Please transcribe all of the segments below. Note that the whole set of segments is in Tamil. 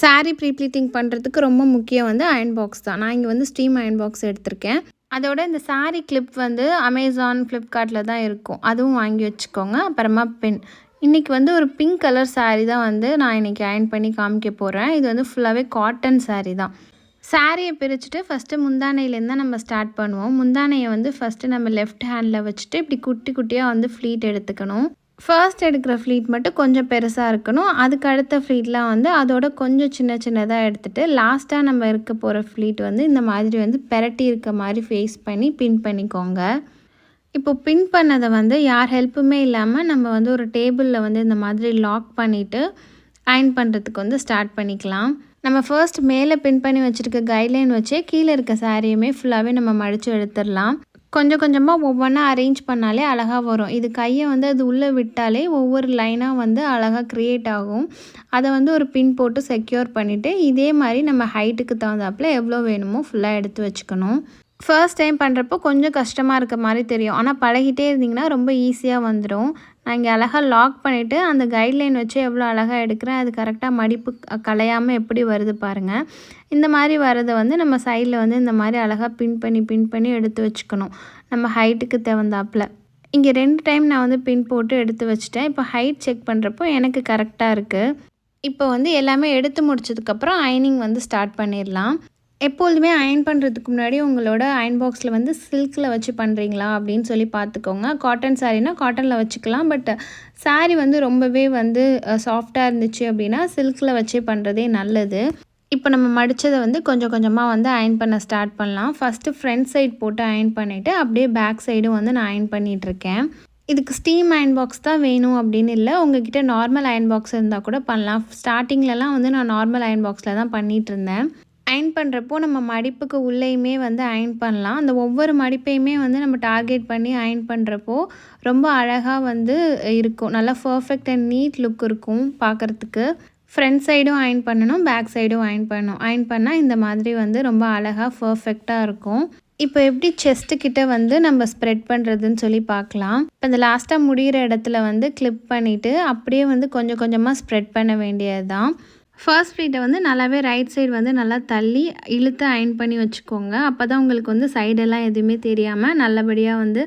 சாரீ ப்ரீப்ளீட்டிங் பண்ணுறதுக்கு ரொம்ப முக்கியம் வந்து அயன் பாக்ஸ் தான். நான் இங்கே வந்து ஸ்டீம் அயன் பாக்ஸ் எடுத்திருக்கேன். அதோட இந்த சாரீ கிளிப் வந்து அமேசான் ஃப்ளிப்கார்ட்டில் தான் இருக்கும். அதுவும் வாங்கி வச்சுக்கோங்க. அப்புறமா பென் இன்றைக்கி வந்து ஒரு பிங்க் கலர் சாரீ தான் வந்து நான் இன்றைக்கி அயன் பண்ணி காமிக்க போகிறேன் இது வந்து ஃபுல்லாகவே காட்டன் சாரீ தான். சாரியை பிரிச்சுட்டு ஃபஸ்ட்டு முந்தானையிலேருந்து தான் நம்ம ஸ்டார்ட் பண்ணுவோம். முந்தானையை வந்து ஃபஸ்ட்டு நம்ம லெஃப்ட் ஹேண்டில் வச்சுட்டு இப்படி குட்டி குட்டியாக வந்து ஃப்ளீட் எடுத்துக்கணும். ஃபர்ஸ்ட் எடுக்கிற ஃப்ளீட் மட்டும் கொஞ்சம் பெருசாக இருக்கணும். அதுக்கு அடுத்த ஃப்ளீட்லாம் வந்து அதோட கொஞ்சம் சின்ன சின்னதாக எடுத்துகிட்டு லாஸ்ட்டாக நம்ம இருக்க போகிற ஃப்ளீட் வந்து இந்த மாதிரி வந்து பெரட்டி இருக்க மாதிரி ஃபேஸ் பண்ணி பின் பண்ணிக்கோங்க. இப்போ பின் பண்ணதை வந்து யார் ஹெல்ப்புமே இல்லாமல் நம்ம வந்து ஒரு டேபிளில் வந்து இந்த மாதிரி லாக் பண்ணிவிட்டு அயன் பண்ணுறதுக்கு வந்து ஸ்டார்ட் பண்ணிக்கலாம். நம்ம ஃபர்ஸ்ட் மேலே பின் பண்ணி வச்சுருக்க கைட்லைன் வச்சே கீழே இருக்க சாரியுமே ஃபுல்லாகவே நம்ம மடித்து எடுத்துடலாம். கொஞ்சம் கொஞ்சமாக ஒவ்வொன்றா அரேஞ்ச் பண்ணாலே அழகாக வரும். இது கையை வந்து அது உள்ளே விட்டாலே ஒவ்வொரு லைனாக வந்து அழகாக க்ரியேட் ஆகும். அதை வந்து ஒரு பின் போட்டு செக்யூர் பண்ணிவிட்டு இதே மாதிரி நம்ம ஹைட்டுக்கு தகுந்தாப்பில் எவ்வளோ வேணுமோ ஃபுல்லாக எடுத்து வச்சுக்கணும். ஃபர்ஸ்ட் டைம் பண்ணுறப்போ கொஞ்சம் கஷ்டமாக இருக்க மாதிரி தெரியும். ஆனால் பழகிட்டே இருந்திங்கன்னா ரொம்ப ஈஸியாக வந்துடும் நான் இங்கே அழகாக லாக் பண்ணிவிட்டு அந்த கைட்லைன் வச்சு எவ்வளோ அழகாக எடுக்கிறேன் அது கரெக்டாக மடிப்பு கலையாமல் எப்படி வருது பாருங்கள் இந்த மாதிரி வரதை வந்து நம்ம சைடில் வந்து இந்த மாதிரி அழகாக பின் பண்ணி பின் பண்ணி எடுத்து வச்சுக்கணும். நம்ம ஹைட்டுக்கு தகுந்தாப்பில். இங்கே ரெண்டு டைம் நான் வந்து பின் போட்டு எடுத்து வச்சுட்டேன். இப்போ ஹைட் செக் பண்ணுறப்போ எனக்கு கரெக்டாக இருக்குது இப்போ வந்து எல்லாமே எடுத்து முடிச்சதுக்கப்புறம் அயனிங் வந்து ஸ்டார்ட் பண்ணிடலாம். எப்பொழுதுமே அயன் பண்ணுறதுக்கு முன்னாடி உங்களோட அயன் பாக்ஸில் வந்து சில்கில் வச்சு பண்ணுறீங்களா அப்படின்னு சொல்லி பார்த்துக்கோங்க. காட்டன் சாரீனா காட்டனில் வச்சுக்கலாம். பட் சாரீ வந்து ரொம்பவே வந்து சாஃப்டாக இருந்துச்சு அப்படின்னா சில்கில் வச்சே பண்ணுறதே நல்லது. இப்போ நம்ம மடித்ததை வந்து கொஞ்சம் கொஞ்சமாக வந்து அயன் பண்ண ஸ்டார்ட் பண்ணலாம். ஃபஸ்ட்டு ஃப்ரண்ட் சைட் போட்டு அயன் பண்ணிவிட்டு அப்படியே பேக் சைடும் வந்து நான் அயன் பண்ணிகிட்ருக்கேன் இதுக்கு ஸ்டீம் அயன் பாக்ஸ் தான் வேணும் அப்படின்னு இல்லை. உங்ககிட்ட நார்மல் அயன் பாக்ஸ் இருந்தால் கூட பண்ணலாம். ஸ்டார்டிங்லலாம் வந்து நான் நார்மல் அயன் பாக்ஸில் தான் பண்ணிகிட்டு இருந்தேன் அயன் பண்ணுறப்போ நம்ம மடிப்புக்கு உள்ளேயுமே வந்து அயன் பண்ணலாம். அந்த ஒவ்வொரு மடிப்பையுமே வந்து நம்ம டார்கெட் பண்ணி அயன் பண்ணுறப்போ ரொம்ப அழகாக வந்து இருக்கும். நல்லா பர்ஃபெக்ட் அண்ட் நீட் லுக் இருக்கும் பார்க்குறதுக்கு ஃப்ரண்ட் சைடும் அயன் பண்ணணும் பேக் சைடும் அயன் பண்ணணும். அயன் பண்ணால் இந்த மாதிரி வந்து ரொம்ப அழகாக பர்ஃபெக்டாக இருக்கும். இப்போ எப்படி செஸ்ட்டு கிட்ட வந்து நம்ம ஸ்ப்ரெட் பண்ணுறதுன்னு சொல்லி பார்க்கலாம் இப்போ இந்த லாஸ்ட்டாக முடிகிற இடத்துல வந்து கிளிப் பண்ணிவிட்டு அப்படியே வந்து கொஞ்சம் கொஞ்சமாக ஸ்ப்ரெட் பண்ண வேண்டியது தான் ஃபர்ஸ்ட் ப்ளீட்டை வந்து நல்லாவே ரைட் சைடு வந்து நல்லா தள்ளி இழுத்து அயன் பண்ணி வச்சுக்கோங்க. அப்போ தான் உங்களுக்கு வந்து சைடெல்லாம் எதுவுமே தெரியாமல் நல்லபடியாக வந்து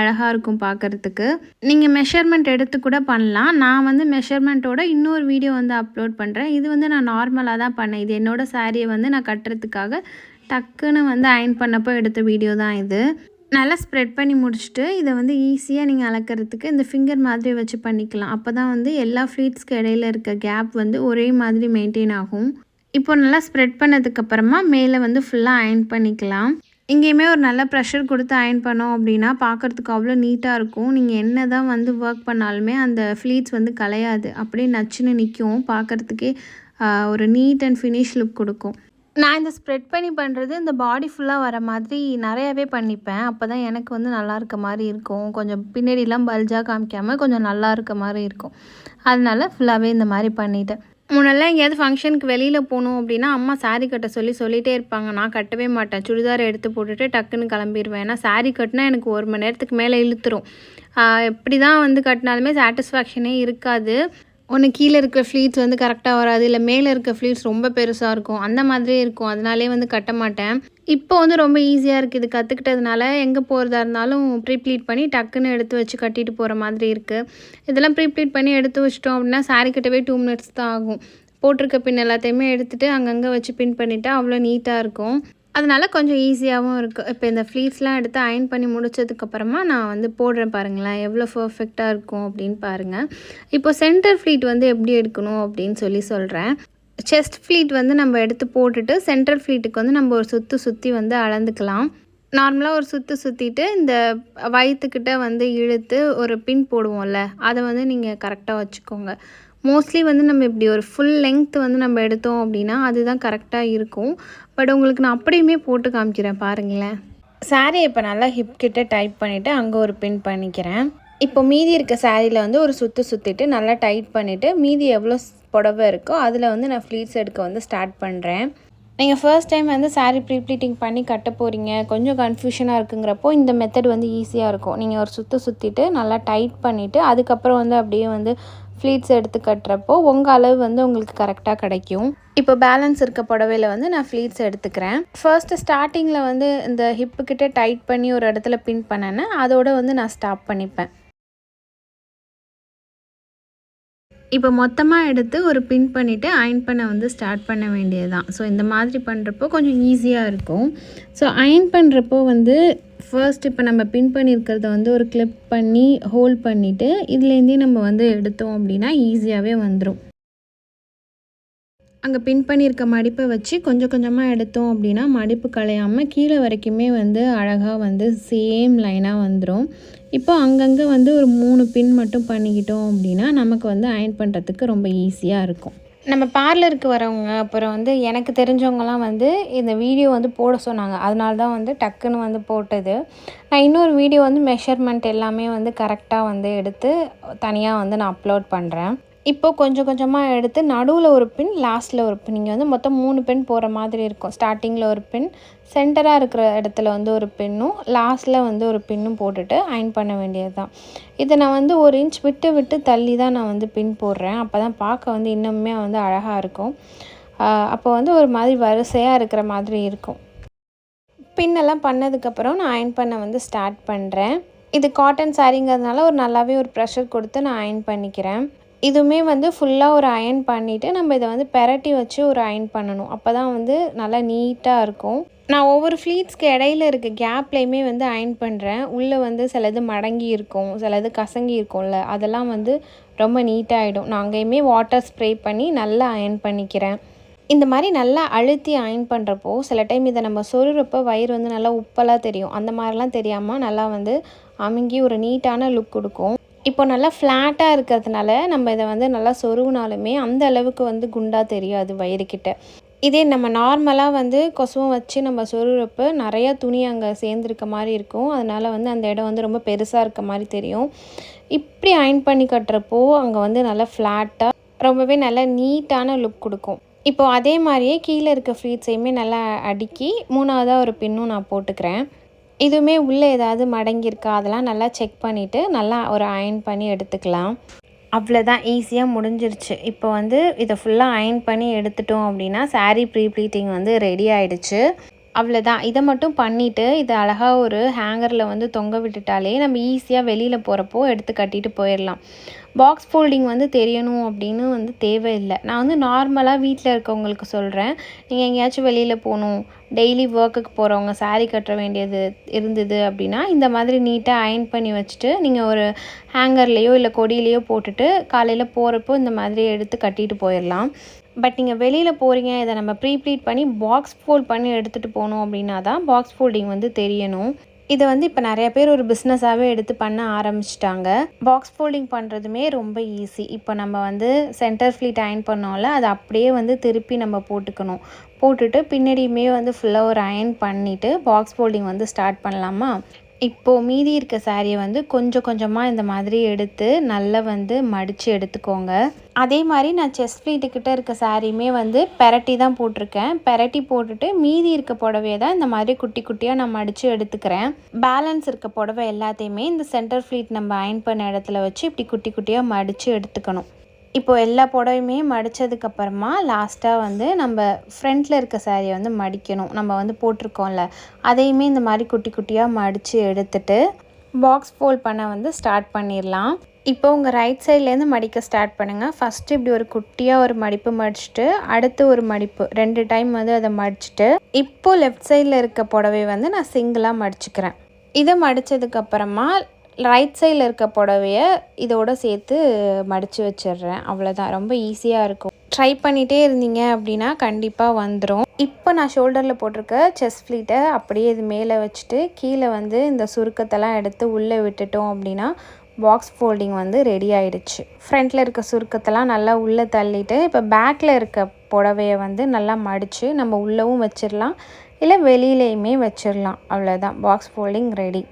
அழகாக இருக்கும் பார்க்குறதுக்கு நீங்கள் மெஷர்மெண்ட் எடுத்து கூட பண்ணலாம். நான் வந்து மெஷர்மெண்ட்டோட இன்னொரு வீடியோ வந்து அப்லோட் பண்ணுறேன் இது வந்து நான் நார்மலாக தான் பண்ணேன். இது என்னோடய சாரியை வந்து நான் கட்டுறதுக்காக டக்குன்னு வந்து அயன் பண்ணப்போ எடுத்த வீடியோ தான் இது. நல்லா ஸ்ப்ரெட் பண்ணி முடிச்சுட்டு இதை வந்து ஈஸியாக நீங்கள் அளக்கிறதுக்கு இந்த ஃபிங்கர் மாதிரி வச்சு பண்ணிக்கலாம். அப்போ தான் வந்து எல்லா ஃப்ளீட்ஸ்க்கு இடையில இருக்க கேப் வந்து ஒரே மாதிரி மெயின்டைன் ஆகும். இப்போ நல்லா ஸ்ப்ரெட் பண்ணதுக்கப்புறமா மேலே வந்து ஃபுல்லாக அயன் பண்ணிக்கலாம். இங்கேயுமே ஒரு நல்ல ப்ரெஷர் கொடுத்து அயன் பண்ணோம் அப்படின்னா பார்க்குறதுக்கு அவ்வளோ நீட்டாக இருக்கும். நீங்கள் என்ன தான் வந்து ஒர்க் பண்ணாலுமே அந்த ஃப்ளீட்ஸ் வந்து கலையாது. அப்படியே நச்சுன்னு நிற்கும் பார்க்குறதுக்கே ஒரு நீட் அண்ட் ஃபினிஷ் லுக் கொடுக்கும். நான் இந்த ஸ்ப்ரெட் பண்ணி பண்ணுறது இந்த பாடி ஃபுல்லாக வர மாதிரி நிறையாவே பண்ணிப்பேன். அப்போ தான் எனக்கு வந்து நல்லா இருக்க மாதிரி இருக்கும். கொஞ்சம் பின்னாடிலாம் பல்ஜாக காமிக்காமல் கொஞ்சம் நல்லா இருக்க மாதிரி இருக்கும். அதனால ஃபுல்லாகவே இந்த மாதிரி பண்ணிட்டேன். முன்னெல்லாம் எங்கேயாவது ஃபங்க்ஷனுக்கு வெளியில் போகணும் அப்படின்னா அம்மா சாரி கட்ட சொல்லி சொல்லிகிட்டே இருப்பாங்க. நான் கட்டவே மாட்டேன். சுடிதார் எடுத்து போட்டுட்டு டக்குன்னு கிளம்பிடுவேன் ஏன்னா சாரி கட்டினா எனக்கு ஒரு மணி நேரத்துக்கு மேலே இழுத்துரும். எப்படி தான் வந்து கட்டினாலுமே சாட்டிஸ்ஃபேக்ஷனே இருக்காது. ஒன்று கீழே இருக்க ஃப்ளீட்ஸ் வந்து கரெக்டாக வராது இல்லை மேலே இருக்க ஃப்ளீட்ஸ் ரொம்ப பெருசாக இருக்கும். அந்த மாதிரியே இருக்கும். அதனாலே வந்து கட்ட மாட்டேன். இப்போ வந்து ரொம்ப ஈஸியாக இருக்குது இது கற்றுக்கிட்டதுனால எங்கே போகிறதா இருந்தாலும் ப்ரீப்ளீட் பண்ணி டக்குன்னு எடுத்து வச்சு கட்டிட்டு போகிற மாதிரி இருக்குது இதெல்லாம் ப்ரீப்ளீட் பண்ணி எடுத்து வச்சிட்டோம் அப்படின்னா சாரி கட்டவே டூ மினிட்ஸ் தான் ஆகும். போட்டிருக்க பின் எல்லாத்தையுமே எடுத்துகிட்டு அங்கங்கே வச்சு பின் பண்ணிவிட்டா அவ்வளோ நீட்டாக இருக்கும். அதனால் கொஞ்சம் ஈஸியாகவும் இருக்குது இப்போ இந்த ஃப்ளீட்ஸ்லாம் எடுத்து அயன் பண்ணி முடிச்சதுக்கப்புறமா நான் வந்து போடுறேன் பாருங்களேன். எவ்வளோ பர்ஃபெக்டாக இருக்கும் அப்படின்னு பாருங்கள் இப்போ சென்டர் ஃப்ளீட் வந்து எப்படி எடுக்கணும் அப்படின்னு சொல்லி சொல்கிறேன் செஸ்ட் ஃப்ளீட் வந்து நம்ம எடுத்து போட்டுட்டு சென்டர் ஃப்ளீட்டுக்கு வந்து நம்ம ஒரு சுற்று சுற்றி வந்து அளந்துக்கலாம். நார்மலாக ஒரு சுற்று சுற்றிட்டு இந்த வயிற்றுக்கிட்ட வந்து இழுத்து ஒரு பின் போடுவோம்ல அதை வந்து நீங்கள் கரெக்டாக வச்சுக்கோங்க. மோஸ்ட்லி வந்து நம்ம இப்படி ஒரு ஃபுல் லெங்த் வந்து நம்ம எடுத்தோம் அப்படின்னா அதுதான் கரெக்டாக இருக்கும். பட் உங்களுக்கு நான் அப்படியுமே போட்டு காமிக்கிறேன் பாருங்களேன். சாரீ இப்போ நல்லா ஹிப் கிட்ட டைட் பண்ணிவிட்டு அங்கே ஒரு பின் பண்ணிக்கிறேன். இப்போ மீதி இருக்க சாரியில் வந்து ஒரு சுற்று சுற்றிட்டு நல்லா டைட் பண்ணிவிட்டு மீதி எவ்வளோ புடவை இருக்கோ அதில் வந்து நான் ஃப்ளீட்ஸ் எடுக்க வந்து ஸ்டார்ட் பண்ணுறேன் நீங்கள் ஃபர்ஸ்ட் டைம் வந்து சாரீ ப்ரீப்ளீட்டிங் பண்ணி கட்ட போகிறீங்க கொஞ்சம் கன்ஃபியூஷனாக இருக்குங்கிறப்போ இந்த மெத்தட் வந்து ஈஸியாக இருக்கும். நீங்கள் ஒரு சுற்று சுற்றிட்டு நல்லா டைட் பண்ணிவிட்டு அதுக்கப்புறம் வந்து அப்படியே வந்து ஃப்ளீட்ஸ் எடுத்து கட்டுறப்போ உங்கள் அளவு வந்து உங்களுக்கு கரெக்டாக கிடைக்கும். இப்போ பேலன்ஸ் இருக்க புடவையில் வந்து நான் ஃப்ளீட்ஸ் எடுத்துக்கிறேன். ஃபர்ஸ்ட்டு ஸ்டார்டிங்கில் வந்து இந்த ஹிப்புக்கிட்ட டைட் பண்ணி ஒரு இடத்துல பின் பண்ணேன்னா அதோட வந்து நான் ஸ்டாப் பண்ணிப்பேன். இப்போ மொத்தமாக எடுத்து ஒரு பின் பண்ணிவிட்டு அயன் பண்ண வந்து ஸ்டார்ட் பண்ண வேண்டியது தான் ஸோ இந்த மாதிரி பண்ணுறப்போ கொஞ்சம் ஈஸியாக இருக்கும். ஸோ அயன் பண்ணுறப்போ வந்து ஃபர்ஸ்ட் இப்போ நம்ம பின் பண்ணியிருக்கிறத வந்து ஒரு கிளிப் பண்ணி ஹோல்ட் பண்ணிவிட்டு இதுலேருந்தே நம்ம வந்து எடுத்தோம் அப்படின்னா ஈஸியாகவே வந்துடும் அங்கே பின் பண்ணியிருக்க மடிப்பை வச்சு கொஞ்சம் கொஞ்சமாக எடுத்தோம் அப்படின்னா மடிப்பு கலையாமல் கீழே வரைக்குமே வந்து அழகாக வந்து சேம் லைனாக வந்துடும் இப்போ அங்கங்கே வந்து ஒரு மூணு பின் மட்டும் பண்ணிக்கிட்டோம் அப்படின்னா நமக்கு வந்து அயன் பண்ணுறதுக்கு ரொம்ப ஈஸியாக இருக்கும். நம்ம பார்லருக்கு வரவங்க அப்புறம் வந்து எனக்கு தெரிஞ்சவங்கலாம் வந்து இந்த வீடியோ வந்து போட சொன்னாங்க. அதனால தான் வந்து டக்குன்னு வந்து போட்டது. நான் இன்னொரு வீடியோ வந்து மெஷர்மெண்ட் எல்லாமே வந்து கரெக்டாக வந்து எடுத்து தனியாக வந்து நான் அப்லோட் பண்ணுறேன் இப்போ கொஞ்சம் கொஞ்சமாக எடுத்து நடுவில் ஒரு பின் லாஸ்ட்டில் ஒரு பின். இங்கே வந்து மொத்தம் மூணு பின் போகிற மாதிரி இருக்கும். ஸ்டார்டிங்கில் ஒரு பின் சென்டராக இருக்கிற இடத்துல வந்து ஒரு பின்னும் லாஸ்ட்டில் வந்து ஒரு பின்னும் போட்டுட்டு அயன் பண்ண வேண்டியது தான் இதை நான் வந்து ஒரு இன்ச் விட்டு விட்டு தள்ளி தான் நான் வந்து பின் போடுறேன். அப்போ தான் பார்க்க வந்து இன்னுமே வந்து அழகாக இருக்கும். அப்போ வந்து ஒரு மாதிரி வரிசையாக இருக்கிற மாதிரி இருக்கும். பின்னெல்லாம் பண்ணதுக்கப்புறம் நான் அயன் பண்ண வந்து ஸ்டார்ட் பண்ணுறேன் இது காட்டன் சாரீங்கிறதுனால ஒரு நல்லாவே ஒரு ப்ரெஷர் கொடுத்து நான் அயன் பண்ணிக்கிறேன். இதுவுமே வந்து ஃபுல்லாக ஒரு அயன் பண்ணிவிட்டு நம்ம இதை வந்து பெரட்டி வச்சு ஒரு அயன் பண்ணணும். அப்போ தான் வந்து நல்லா நீட்டாக இருக்கும். நான் ஒவ்வொரு ஃப்ளீட்ஸ்க்கு இடையில இருக்க கேப்லேயுமே வந்து அயன் பண்ணுறேன் உள்ளே வந்து சிலது மடங்கி இருக்கும் சிலது கசங்கி இருக்கும்ல அதெல்லாம் வந்து ரொம்ப நீட்டாகிடும் நான் அங்கேயுமே வாட்டர் ஸ்ப்ரே பண்ணி நல்லா அயன் பண்ணிக்கிறேன். இந்த மாதிரி நல்லா அழுத்தி அயன் பண்ணுறப்போ சில டைம் இதை நம்ம சொருகிறப்போ வயிறு வந்து நல்லா உப்பெல்லாம் தெரியும். அந்த மாதிரிலாம் தெரியாமல் நல்லா வந்து அமுங்கி ஒரு நீட்டான லுக் கொடுக்கும். இப்போ நல்லா ஃப்ளாட்டாக இருக்கிறதுனால நம்ம இதை வந்து நல்லா சொருவினாலுமே அந்த அளவுக்கு வந்து குண்டாக தெரியாது வயிறுக்கிட்ட. இதே நம்ம நார்மலாக வந்து கொசுவம் வச்சு நம்ம சொருகிறப்ப நிறையா துணி அங்கே சேர்ந்துருக்க மாதிரி இருக்கும். அதனால் வந்து அந்த இடம் வந்து ரொம்ப பெருசாக இருக்க மாதிரி தெரியும். இப்படி அயன் பண்ணி கட்டுறப்போ அங்கே வந்து நல்லா ஃப்ளாட்டாக ரொம்பவே நல்லா நீட்டான லுக் கொடுக்கும். இப்போது அதே மாதிரியே கீழே இருக்க ஃப்ளீட்ஸையுமே நல்லா அடுக்கி மூணாவதாக ஒரு பின்னும் நான் போட்டுக்கிறேன். இதுவுமே உள்ளே ஏதாவது மடங்கியிருக்கா அதெல்லாம் நல்லா செக் பண்ணிவிட்டு நல்லா ஒரு அயன் பண்ணி எடுத்துக்கலாம். அவ்வளோதான் ஈஸியாக முடிஞ்சிருச்சு. இப்போ வந்து இதை ஃபுல்லாக அயன் பண்ணி எடுத்துட்டோம் அப்படின்னா சாரீ ப்ரீ ப்ளீட்டிங் வந்து ரெடி ஆகிடுச்சு அவ்வளோதான் இதை மட்டும் பண்ணிவிட்டு இதை அழகாக ஒரு ஹேங்கரில் வந்து தொங்க விட்டுட்டாலே நம்ம ஈஸியாக வெளியில் போகிறப்போ எடுத்து கட்டிட்டு போயிடலாம். பாக்ஸ் ஃபோல்டிங் வந்து தெரியணும் அப்படின்னு வந்து தேவையில்லை. நான் வந்து நார்மலாக வீட்டில் இருக்கவங்களுக்கு சொல்கிறேன் நீங்கள் எங்கேயாச்சும் வெளியில் போகணும். டெய்லி ஒர்க்குக்கு போகிறவங்க சாரீ கட்ட வேண்டியது இருந்தது அப்படின்னா இந்த மாதிரி நீட்டாக அயன் பண்ணி வச்சுட்டு நீங்கள் ஒரு ஹேங்கர்லேயோ இல்லை கொடியிலையோ போட்டுட்டு காலையில் போகிறப்போ இந்த மாதிரி எடுத்து கட்டிட்டு போயிடலாம். பட் நீங்கள் வெளியில் போகிறீங்க இதை நம்ம ப்ரீப்ளீட் பண்ணி பாக்ஸ் ஃபோல்ட் பண்ணி எடுத்துகிட்டு போகணும் அப்படின்னா தான் பாக்ஸ் ஃபோல்டிங் வந்து தெரியணும். இதை வந்து இப்போ நிறைய பேர் ஒரு பிஸ்னஸாகவே எடுத்து பண்ண ஆரம்பிச்சிட்டாங்க. பாக்ஸ் ஃபோல்டிங் பண்ணுறதுமே ரொம்ப ஈஸி இப்போ நம்ம வந்து சென்டர் ஃப்ளீட் அயன் பண்ணோம்ல அதை அப்படியே வந்து திருப்பி நம்ம போட்டுக்கணும். போட்டுட்டு பின்னாடியுமே வந்து ஃபுல்லாக ஒரு அயன் பண்ணிவிட்டு பாக்ஸ் ஃபோல்டிங் வந்து ஸ்டார்ட் பண்ணலாமா? இப்போது மீதி இருக்க சாரியை வந்து கொஞ்சம் கொஞ்சமாக இந்த மாதிரி எடுத்து நல்லா வந்து மடித்து எடுத்துக்கோங்க. அதே மாதிரி நான் செஸ்ட் ஃப்ளீட்டுக்கிட்ட இருக்க சாரியுமே வந்து பெரட்டி தான் போட்டிருக்கேன். பெரட்டி போட்டுட்டு மீதி இருக்க புடவையை தான் இந்த மாதிரி குட்டி குட்டியாக நான் மடித்து எடுத்துக்கிறேன். பேலன்ஸ் இருக்க புடவை எல்லாத்தையுமே இந்த சென்டர் ஃப்ளீட் நம்ம அயன் பண்ண இடத்துல வச்சு இப்படி குட்டி குட்டியாக மடித்து எடுத்துக்கணும். இப்போ எல்லா புடவையுமே மடித்ததுக்கப்புறமா லாஸ்ட்டாக வந்து நம்ம ஃப்ரண்ட்டில் இருக்க சாரியை வந்து மடிக்கணும். நம்ம வந்து போட்டிருக்கோம்ல. அதையுமே இந்த மாதிரி குட்டி குட்டியாக மடித்து எடுத்துட்டு பாக்ஸ் ஃபோல்ட் பண்ண வந்து ஸ்டார்ட் பண்ணிடலாம். இப்போ உங்கள் ரைட் சைட்லேருந்து மடிக்க ஸ்டார்ட் பண்ணுங்கள் ஃபஸ்ட்டு இப்படி ஒரு குட்டியாக ஒரு மடிப்பு மடிச்சுட்டு அடுத்து ஒரு மடிப்பு. ரெண்டு டைம் வந்து அதை மடிச்சுட்டு இப்போது லெஃப்ட் சைடில் இருக்க புடவை வந்து நான் சிங்கிளாக மடிச்சுக்கிறேன். இதை மடித்ததுக்கப்புறமா ரைட் சைடில் இருக்க புடவைய இதோடு சேர்த்து மடித்து வச்சிடுறேன். அவ்வளோதான் ரொம்ப ஈஸியாக இருக்கும். ட்ரை பண்ணிகிட்டே இருந்தீங்க அப்படின்னா கண்டிப்பாக வந்துடும் இப்போ நான் ஷோல்டரில் போட்டிருக்க செஸ் ஃப்ளீட்டை அப்படியே இது மேலே வச்சுட்டு கீழே வந்து இந்த சுருக்கத்தெல்லாம் எடுத்து உள்ளே விட்டுட்டோம் அப்படின்னா பாக்ஸ் ஃபோல்டிங் வந்து ரெடி ஆகிடுச்சு ஃப்ரண்ட்டில் இருக்க சுருக்கத்தெல்லாம் நல்லா உள்ளே தள்ளிட்டு இப்போ பேக்கில் இருக்க புடவையை வந்து நல்லா மடித்து நம்ம உள்ளவும் வச்சிடலாம். இல்லை வெளியிலையுமே வச்சிடலாம். அவ்வளோதான் பாக்ஸ் ஃபோல்டிங் ரெடி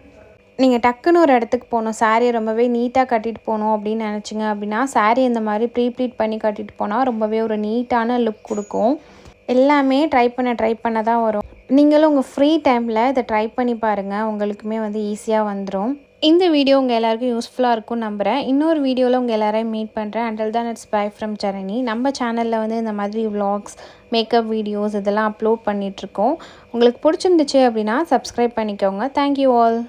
நீங்கள் டக்குன்னு ஒரு இடத்துக்கு போகணும். சாரியை ரொம்பவே நீட்டாக கட்டிட்டு போகணும் அப்படின்னு நினச்சிங்க அப்படின்னா சாரீ இந்த மாதிரி ப்ரீ ப்ளீட் பண்ணி கட்டிட்டு போனால் ரொம்பவே ஒரு நீட்டான லுக் கொடுக்கும். எல்லாமே ட்ரை பண்ண ட்ரை பண்ண தான் வரும். நீங்களும் உங்கள் ஃப்ரீ டைமில் இதை ட்ரை பண்ணி பாருங்கள் உங்களுக்குமே வந்து ஈஸியாக வந்துடும் இந்த வீடியோ உங்கள் எல்லாருக்கும் யூஸ்ஃபுல்லாக இருக்கும்னு நம்புகிறேன் இன்னொரு வீடியோவில் உங்கள் எல்லாரையும் மீட் பண்ணுறேன் அண்டல் தான் இட்ஸ் பை ஃப்ரம் ஜரணி நம்ம சேனலில் வந்து இந்த மாதிரி vlogs மேக்கப் வீடியோஸ் இதெல்லாம் அப்லோட் பண்ணிகிட்ருக்கோம் உங்களுக்கு பிடிச்சிருந்துச்சு அப்படின்னா சப்ஸ்கிரைப் பண்ணிக்கோங்க. Thank you all